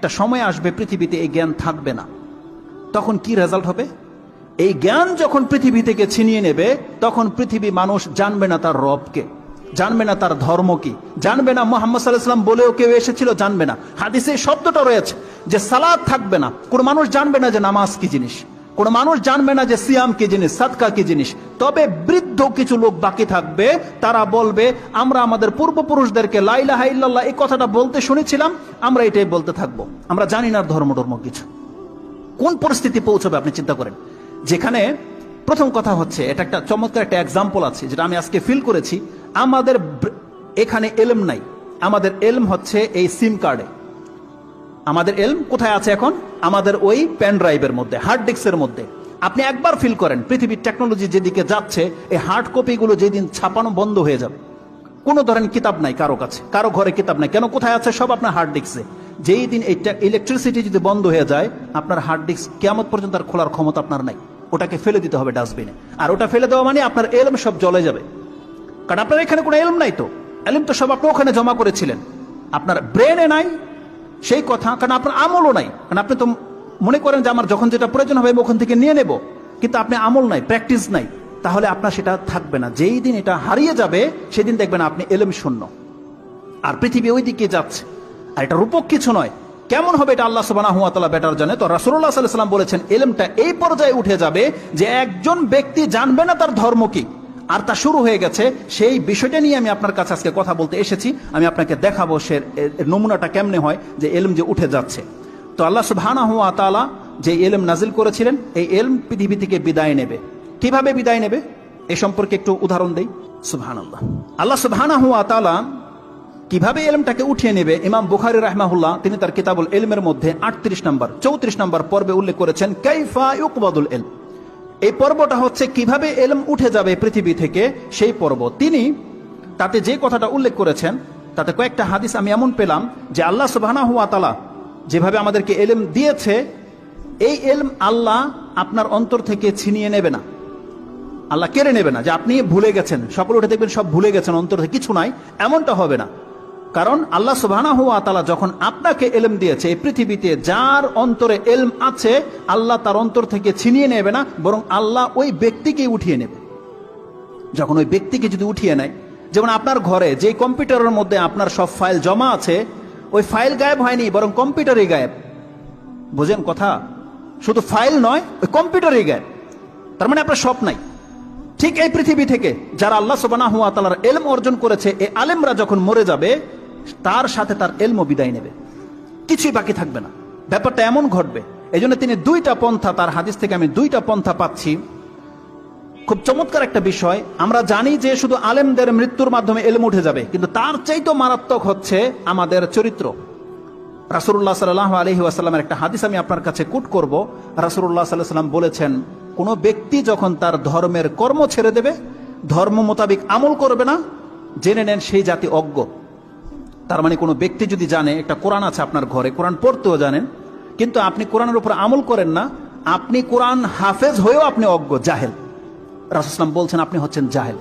একটা সময় আসবে পৃথিবীতে এই জ্ঞান থাকবে না। তখন কি রেজাল্ট হবে? এই জ্ঞান যখন পৃথিবী থেকে ছিনিয়ে নেবে, তখন পৃথিবী মানুষ জানবে না তার রবকে, জানবে না তার ধর্ম কি, জানবে না মোহাম্মদ সাল্লাহাম বলেও কেউ এসেছিল, জানবে না। হাদিসে শব্দটা রয়েছে যে সালাদ থাকবে না। কোনো মানুষ জানবে না যে নামাজ কি জিনিস। কোনো মানুষ জানবে না যে সিয়াম কি জিনিস, সাদকা কি জিনিস। তবে বৃদ্ধ কিছু লোক বাকি থাকবে, তারা বলবে, আমরা আমাদের পূর্বপুরুষদেরকে লাইলাহা ইল্লাল্লাহ এই কথাটা বলতে শুনেছিলাম, আমরা এটাই বলতে থাকব। আমরা জানি না ধর্ম ধর্ম কিছু। কোন পরিস্থিতি পৌঁছবে আপনি চিন্তা করেন। যেখানে প্রথম কথা হচ্ছে, এটা একটা চমৎকার একটা এক্সাম্পল আছে, যেটা আমি আজকে ফিল করেছি। আমাদের এখানে এলম নাই। আমাদের এলম হচ্ছে এই সিম কার্ডে আমাদের এলম কোথায় আছে এখন? আমাদের ওই পেন ড্রাইভের মধ্যে হার্ড ডিস্কের মধ্যে। আপনি একবার ফিল করেন, পৃথিবীর টেকনোলজি যেদিকে যাচ্ছে, এই হার্ড কপিগুলো যেদিন ছাপানো বন্ধ হয়ে যাবে। কোনো ধরেন কিতাব নাই কারও কাছে, কারও ঘরে কিতাব নাই। কেন কোথায় আছে? সব আপনার হার্ড ডিস্কে যেই দিন এই ইলেকট্রিসিটি যদি বন্ধ হয়ে যায়, আপনার হার্ড ডিস্ক কেমন পর্যন্ত আর খোলার ক্ষমতা আপনার নাই। ওটাকে ফেলে দিতে হবে ডাস্টবিনে আর ওটা ফেলে দেওয়া মানে আপনার এলম সব জলে যাবে। কারণ আপনার এখানে কোনো এলম নাই তো। এলম তো সব আপনি ওখানে জমা করেছিলেন। আপনার ব্রেনে নাই সেই কথা, কারণ আপনার আমলও নাই। কারণ আপনি তো মনে করেন যে আমার যখন যেটা প্রয়োজন হবে ওখান থেকে নিয়ে নেব। কিন্তু আপনি আমল নাই, প্র্যাকটিস নাই। তাহলে আপনার সেটা থাকবে না। যেই দিন এটা হারিয়ে যাবে, সেদিন দেখবেন আপনি এলেম শূন্য। আর পৃথিবী ওই দিকে যাচ্ছে। আর এটা রূপক কিছু নয়। কেমন হবে এটা আল্লাহ সুবাহ বেটার জানে? তো রাসুল্লাহ সাল্লাম বলেছেন, এলেমটা এই পর্যায়ে উঠে যাবে যে একজন ব্যক্তি জানবে না তার ধর্ম কি। আর তা শুরু হয়ে গেছে, সেই বিষয়টা নিয়ে আমি আপনার কাছে আজকে কথা বলতে এসেছি। আমি আপনাকে দেখাবো সে নমুনাটা কেমনে হয়, যে এলম যে উঠে যাচ্ছে। তো আল্লাহ সুবহানা হুয়া তালা যে এলম নাজিল করেছিলেন, এই এলম পৃথিবী থেকে বিদায় নেবে। কীভাবে বিদায় নেবে? এ সম্পর্কে একটু উদাহরণ দেই। সুবহান আল্লাহ আল্লাহ সুবহানা হুয়া তালা কীভাবে এলমটাকে উঠিয়ে নেবে? ইমাম বুখারি রাহমাহুল্লাহ, তিনি তার কিতাবুল এলমের মধ্যে আটত্রিশ নম্বর, চৌত্রিশ নম্বর পর্বে উল্লেখ করেছেন, কাইফা ইউকবাদুল এলম। এই পর্বটা হচ্ছে কীভাবে এলম উঠে যাবে পৃথিবী থেকে সেই পর্ব। তিনি তাতে যে কথাটা উল্লেখ করেছেন, তাতে কয়েকটা হাদিস আমি এমন পেলাম যে আল্লাহ সুবাহানা হুয়া তালা যেভাবে আমাদেরকে এলম দিয়েছে, এই এলম আল্লাহ আপনার অন্তর থেকে ছিনিয়ে নেবে না। আল্লাহ কেড়ে নেবে না যে আপনি ভুলে গেছেন সকল উঠে দেখবেন সব ভুলে গেছেন, অন্তর থেকে কিছু নাই, এমনটা হবে না। কারণ আল্লাহ তালা যখন আপনাকে এলম দিয়েছে, এই পৃথিবীতে যার অন্তরে এলম আছে, আল্লাহ তার অন্তর থেকে ছিনিয়ে নেবে না, বরং আল্লাহ ওই ব্যক্তিকে উঠিয়ে নেবে। যখন ওই ব্যক্তিকে যদি উঠিয়ে নেয়, যেমন আপনার ঘরে যে কম্পিউটারের মধ্যে আপনার সব ফাইল জমা আছে, ওই ফাইল গায়েব হয়নি, বরং কম্পিউটারই গায়েব। বোঝেন কথা? শুধু ফাইল নয়, ওই কম্পিউটারই গায়েব। তার মানে আপনার সব নাই। ঠিক এই পৃথিবী থেকে যারা আল্লাহ সুবানা হুয়া তালার এলম অর্জন করেছে, এই আলেমরা যখন মরে যাবে তার সাথে তার এলমও বিদায় নেবে। কিছুই বাকি থাকবে না। ব্যাপারটা এমন ঘটবে এই তিনি দুইটা পন্থা, তার হাদিস থেকে আমি দুইটা পন্থা পাচ্ছি। খুব চমৎকার একটা বিষয়, আমরা জানি যে শুধু আলেমদের মৃত্যুর মাধ্যমে এলম উঠে যাবে, কিন্তু তার চাইতো মারাত্মক হচ্ছে আমাদের চরিত্র। রাসুল্লাহ সাল্লাহ আলহি আসাল্লামের একটা হাদিস আমি আপনার কাছে কুট করব। রাসুল্লাহ সাল্লাহ সাল্লাম বলেছেন, কোনো ব্যক্তি যখন তার ধর্মের কর্ম ছেড়ে দেবে, ধর্ম মোতাবিক আমল করবে না, জেনে নেন সেই জাতি অজ্ঞ। তার মানে কোনো ব্যক্তি যদি জানে, একটা কোরআন আছে আপনার ঘরে, কোরআন পড়তেও জানেন, কিন্তু আপনি কোরআনের উপর আমল করেন না, আপনি কোরআন হাফেজ হয়েও আপনি অজ্ঞ, জাহেল। রাসুসলাম বলছেন, আপনি হচ্ছেন জাহেল।